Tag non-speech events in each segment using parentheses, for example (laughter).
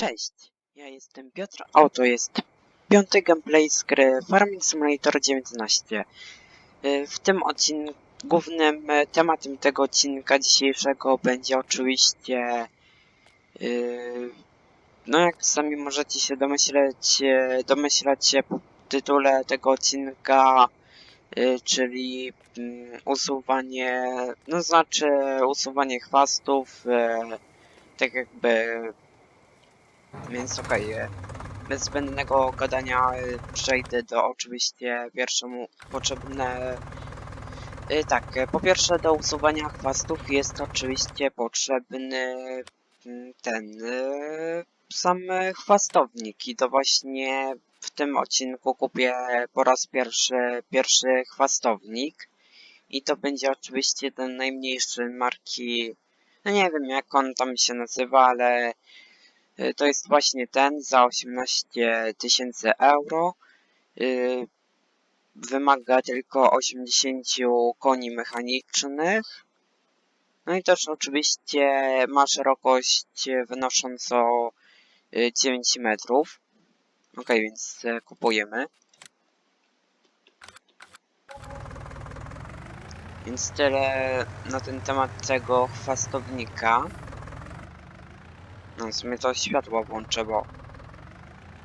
Cześć, ja jestem Piotr, a oto jest piąty gameplay z gry Farming Simulator 19. Y, W tym odcinku, głównym e, tematem tego odcinka dzisiejszego będzie oczywiście, y, no jak sami możecie się domyśleć, e, domyślać się po tytule tego odcinka, czyli mm, usuwanie, no znaczy usuwanie chwastów, e, tak jakby więc okej, e, bez zbędnego gadania e, przejdę do oczywiście pierwszemu potrzebne. e, Tak, po pierwsze do usuwania chwastów jest oczywiście potrzebny mm, ten sam chwastownik i to właśnie w tym odcinku kupię po raz pierwszy pierwszy chwastownik i to będzie oczywiście ten najmniejszy marki, no nie wiem jak on tam się nazywa, ale To jest właśnie ten za 18 tysięcy euro. Y, Wymaga tylko 80 koni mechanicznych. No i też oczywiście ma szerokość wynoszącą y, 9 metrów. Ok, więc kupujemy. Więc tyle na ten temat tego chwastownika. No w sumie to światło włączę, bo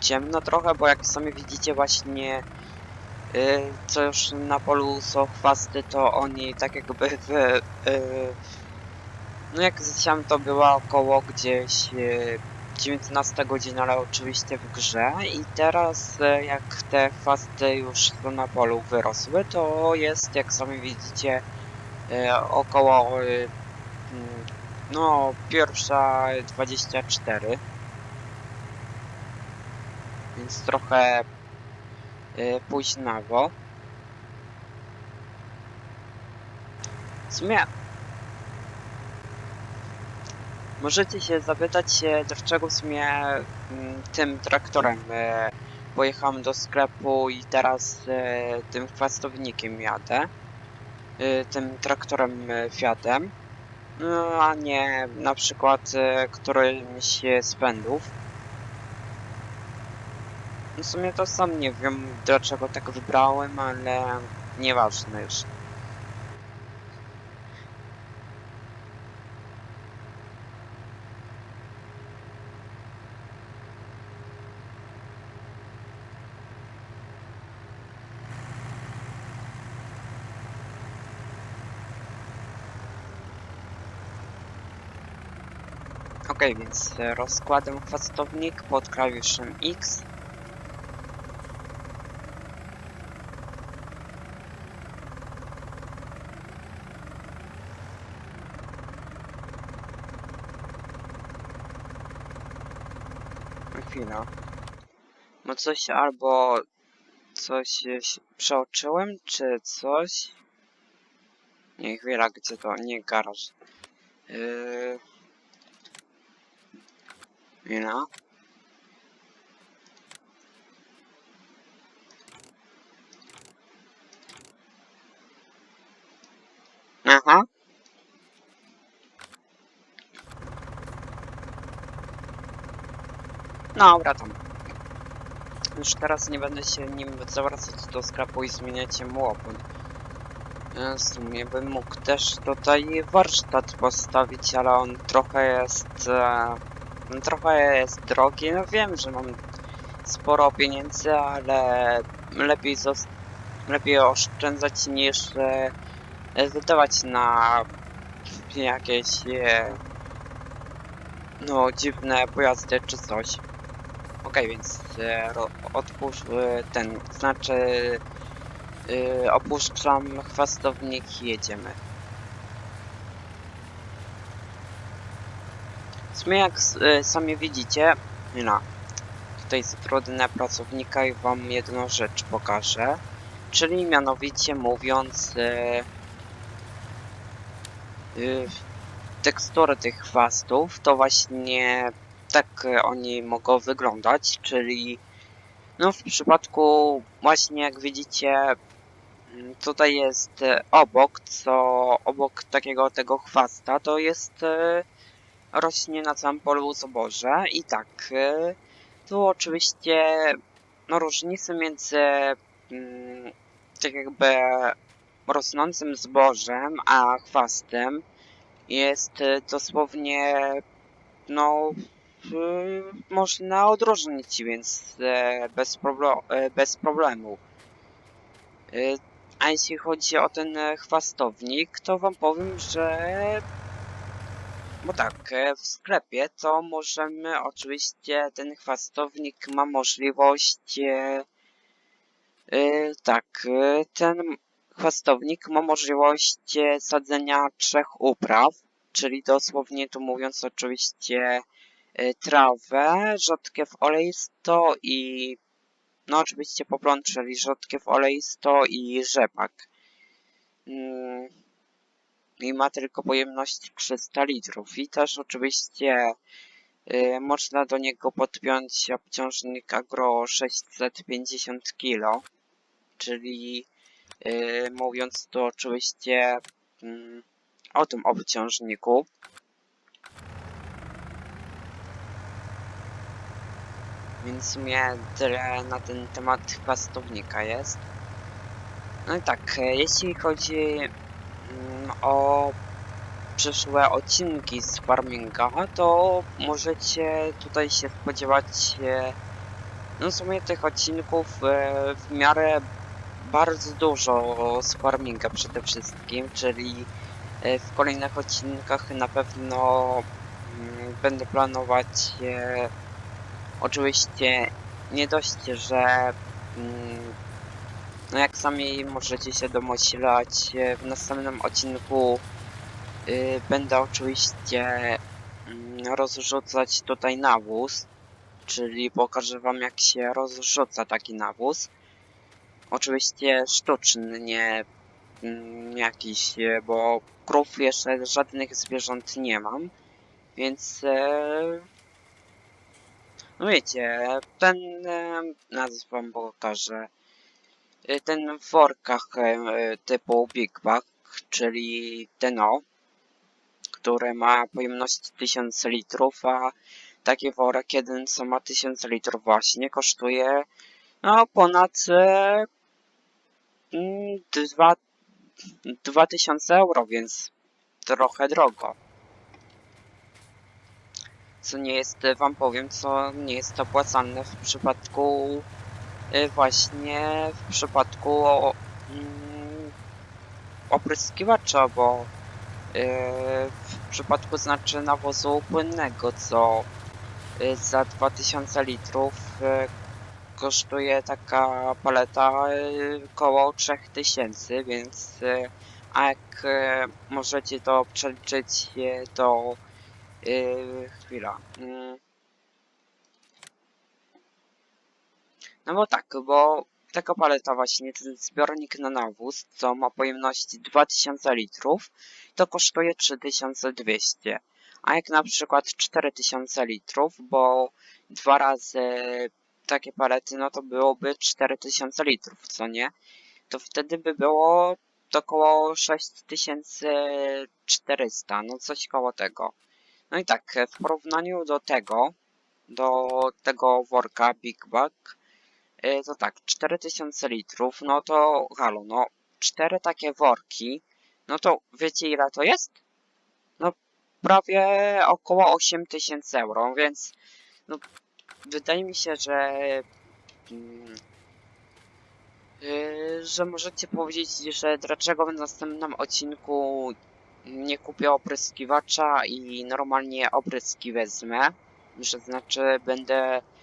ciemno trochę, bo jak sami widzicie właśnie yy, co już na polu są chwasty, to oni tak jakby w... Yy, no jak zasiam to była około gdzieś yy, 19 godzina, ale oczywiście w grze. I teraz yy, jak te chwasty już są na polu wyrosły, to jest jak sami widzicie yy, około yy, no, pierwsza 24. Więc trochę y, późnawo. W sumie możecie się zapytać, dlaczego w sumie mm, tym traktorem e, pojechałem do sklepu i teraz e, tym chwastownikiem jadę. E, tym traktorem e, Fiatem. No, a nie na przykład e, którymś z pędów. W sumie to sam nie wiem dlaczego tak wybrałem, ale nieważne już. Ok, więc rozkładam chwastownik pod klawiszem X. Chwila. No coś albo coś przeoczyłem, czy coś? Nie, chwila, gdzie to? Nie, garaż. Yy... Chwila. Aha. Dobra tam. Już teraz nie będę się nim zawracać do sklepu i zmieniać mu opon. Ja W sumie bym mógł też tutaj warsztat postawić, ale on trochę jest... E, no trochę jest drogi. No wiem, że mam sporo pieniędzy, ale lepiej, lepiej oszczędzać niż e, e, wydawać na jakieś e, no dziwne pojazdy czy coś. Okej, więc e, e, ten, znaczy opuszczam chwastownik i jedziemy. W sumie jak e, sami widzicie, no, tutaj zatrudnię pracownika i wam jedną rzecz pokażę. Czyli mianowicie mówiąc e, e, tekstury tych chwastów, to właśnie tak e, oni mogą wyglądać, czyli no w przypadku właśnie jak widzicie mm, tutaj jest e, obok, co obok takiego tego chwasta to jest rośnie na całym polu zboże i tak, y, tu oczywiście no, różnice między mm, tak jakby rosnącym zbożem a chwastem jest y, dosłownie no y, można odróżnić, więc bez, bez problemu. A jeśli chodzi o ten chwastownik, to wam powiem, że bo tak, w sklepie to możemy oczywiście ten chwastownik ma możliwość e, e, tak, e, ten chwastownik ma możliwość sadzenia trzech upraw, czyli dosłownie tu mówiąc oczywiście e, trawę, rzodkiew olejsto i no oczywiście poplon, czyli rzodkiew olejsto i rzepak. Mm, I ma tylko pojemność 300 litrów. I też oczywiście y, można do niego podpiąć obciążnik Agro 650 kg, czyli y, mówiąc tu oczywiście mm, o tym obciążniku. Więc w sumie tyle na ten temat chwastownika jest. No i tak, e, jeśli chodzi o przyszłe odcinki z farminga, to możecie tutaj się spodziewać e, no w sumie tych odcinków e, w miarę bardzo dużo z farminga przede wszystkim, czyli e, w kolejnych odcinkach na pewno mm, będę planować oczywiście nie dość, że mm, no jak sami możecie się domyślać, e, w następnym odcinku y, będę oczywiście mm, rozrzucać tutaj nawóz, czyli pokażę wam jak się rozrzuca taki nawóz. Oczywiście sztuczny, nie mm, jakiś, e, bo krów jeszcze żadnych zwierząt nie mam, więc e, no wiecie, ten e, nazw wam pokażę. Y, ten w workach e, e, typu Big Bag, czyli Deno, który ma pojemność 1000 litrów, a taki worek jeden co ma 1000 litrów właśnie kosztuje no ponad e, mm, dwa, 2000 euro, więc trochę drogo. Co nie jest, wam powiem, co nie jest opłacalne w przypadku y, właśnie w przypadku mm, opryskiwacza, bo y, w przypadku znaczy nawozu płynnego, co y, za 2000 litrów y, kosztuje taka paleta y, koło 3000, więc y, a jak y, możecie to przeliczyć y, to y, chwila. No bo tak, bo taka paleta właśnie, ten zbiornik na nawóz, co ma pojemność 2000 litrów, to kosztuje 3200. A jak na przykład 4000 litrów, bo dwa razy takie palety, no to byłoby 4000 litrów, co nie? To wtedy by było to około 6400, no coś koło tego. No i tak, w porównaniu do tego, do tego worka Big Bag, to tak, 4000 litrów, no to halo, no 4 takie worki, no to wiecie ile to jest? No prawie około 8000 euro, więc no wydaje mi się, że mm, y, że możecie powiedzieć, że dlaczego w następnym odcinku nie kupię opryskiwacza i normalnie opryski wezmę, że znaczy będę y,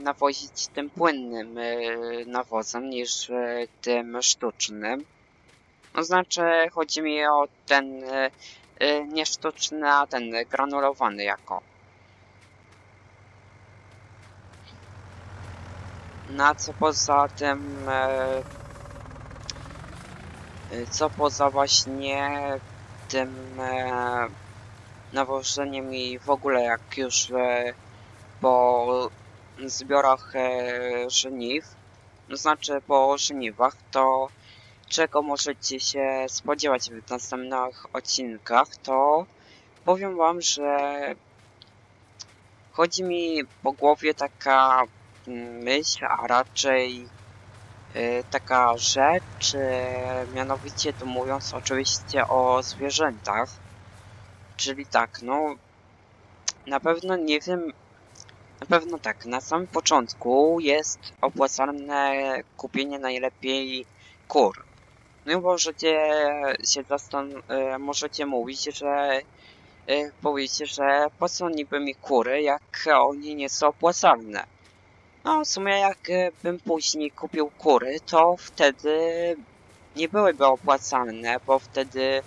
nawozić tym płynnym y, nawozem niż y, tym sztucznym. No znaczy chodzi mi o ten y, y, nie sztuczny, a ten granulowany jako. Na co poza tym y, co poza właśnie tym nawożeniem i w ogóle jak już po zbiorach e, żniw, to znaczy po żniwach, to czego możecie się spodziewać w następnych odcinkach, to powiem wam, że chodzi mi po głowie taka myśl, a raczej y, taka rzecz, y, mianowicie tu mówiąc oczywiście o zwierzętach. Czyli tak, no na pewno nie wiem, na pewno tak, na samym początku jest opłacalne kupienie najlepiej kur. No i możecie się zastan... y, możecie mówić, że y, powiecie, że po co niby mi kury, jak oni nie są opłacalne. No w sumie jak y, bym później kupił kury, to wtedy nie byłyby opłacalne, bo wtedy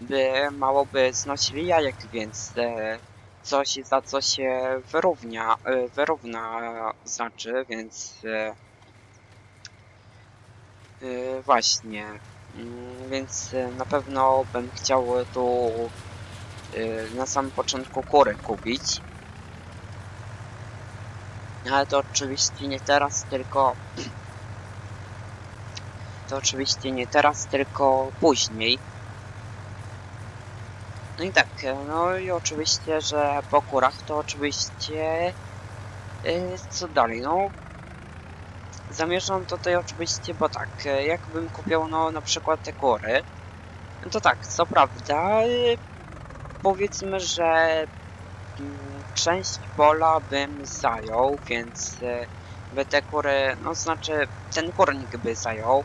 by mało by znosili jajek, więc e, coś za co się wyrównia, e, wyrówna znaczy, więc e, e, właśnie, Mm, więc na pewno bym chciał tu na samym początku kury kupić. Ale to oczywiście nie teraz, tylko (clears throat) to oczywiście nie teraz, tylko później. No i tak, e, no i oczywiście, że po kurach to oczywiście yy, co dalej, no zamierzam tutaj oczywiście, bo tak, e, jakbym kupił no na przykład te kury, no to tak, co prawda yy, powiedzmy, że mm, część pola bym zajął, więc by te kury, no znaczy ten kurnik by zajął,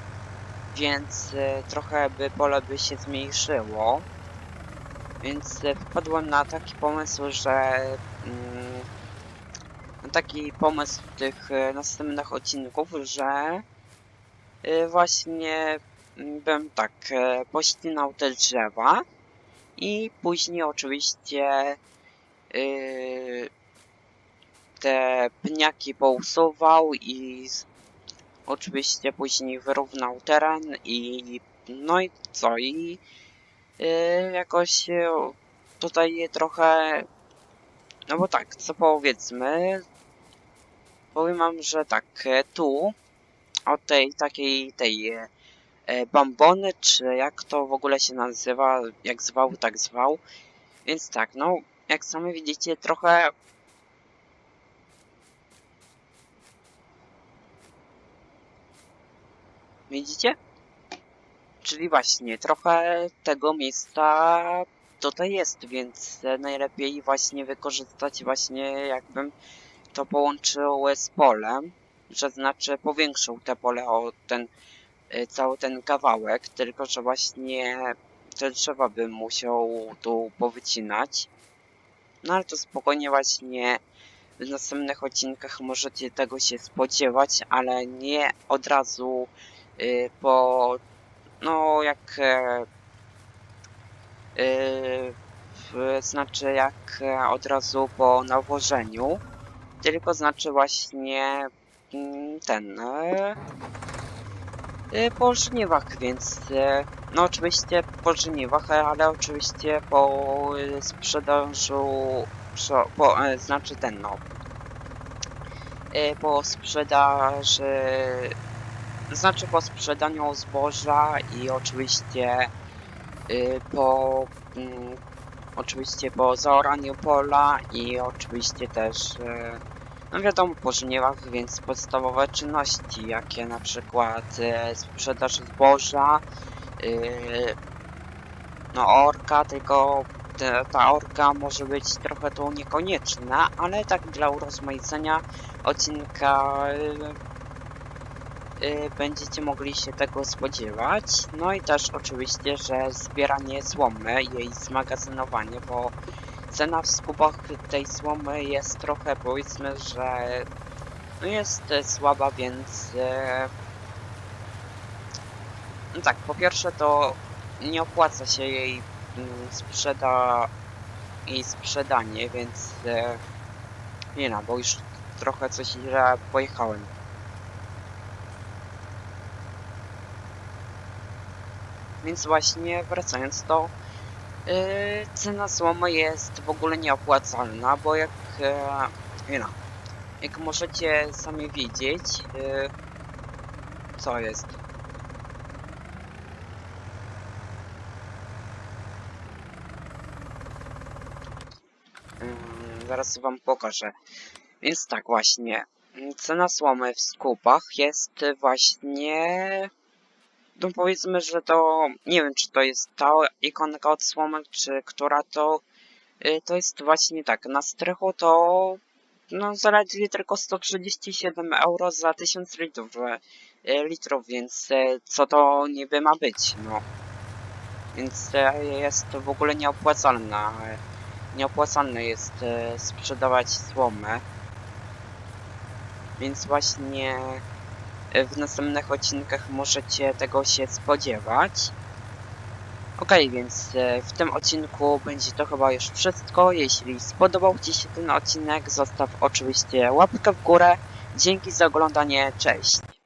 więc trochę by pole by się zmniejszyło. Więc e, wpadłem na taki pomysł, że mm, na taki pomysł tych e, następnych odcinków, że e, właśnie mm, bym tak pościnał te drzewa i później oczywiście te pniaki pousuwał i oczywiście później wyrównał teren i no i co? I jakoś yy, tutaj trochę. No bo tak, co powiedzmy. Powiem wam, że tak, e, tu od tej takiej tej bambony, czy jak to w ogóle się nazywa, jak zwał, tak zwał. Więc tak, no, jak sami widzicie, trochę. Widzicie? Czyli właśnie, trochę tego miejsca tutaj jest, więc najlepiej właśnie wykorzystać właśnie jakbym to połączył z polem, że znaczy powiększył te pole o ten e, cały ten kawałek, tylko że właśnie te drzewa bym musiał tu powycinać. No ale to spokojnie właśnie w następnych odcinkach możecie tego się spodziewać, ale nie od razu y, po no jak w, znaczy jak e, od razu po nawożeniu, tylko znaczy właśnie mm, ten e, po żniwach, więc no oczywiście po żniwach, ale oczywiście po sprzedażu, po, znaczy ten no, po sprzedaży znaczy po sprzedaniu zboża i oczywiście y, po mm, oczywiście po zaoraniu pola i oczywiście też y, no wiadomo po żniwach, więc podstawowe czynności jakie na przykład y, sprzedaż zboża no orka, tylko ta orka może być trochę tu niekonieczna, ale tak dla urozmaicenia odcinka y, będziecie mogli się tego spodziewać. No i też oczywiście, że zbieranie słomy, jej zmagazynowanie, bo cena w skupach tej słomy jest trochę powiedzmy, że no jest e, słaba, więc e, no tak, po pierwsze to nie opłaca się jej mm, sprzeda jej sprzedanie, więc e, nie no, bo już trochę coś źle pojechałem. Więc właśnie wracając to yy, cena słomy jest w ogóle nieopłacalna, bo jak yy, no, jak możecie sami widzieć yy, co jest zaraz wam pokażę. Więc tak właśnie, mm, cena słomy w skupach jest właśnie... No powiedzmy, że to... Nie wiem, czy to jest ta ikonka od słomek, czy która to... y, To jest właśnie tak, na strychu to... No zaledwie tylko 137 euro za 1000 litrów, e, litrów, więc e, co to niby ma być, no. Więc jest to w ogóle nieopłacalne. Nieopłacalne jest sprzedawać słomę. Więc właśnie w następnych odcinkach możecie tego się spodziewać. Okej, więc e, w tym odcinku będzie to chyba już wszystko. Jeśli spodobał Ci się ten odcinek, zostaw oczywiście łapkę w górę. Dzięki za oglądanie, cześć!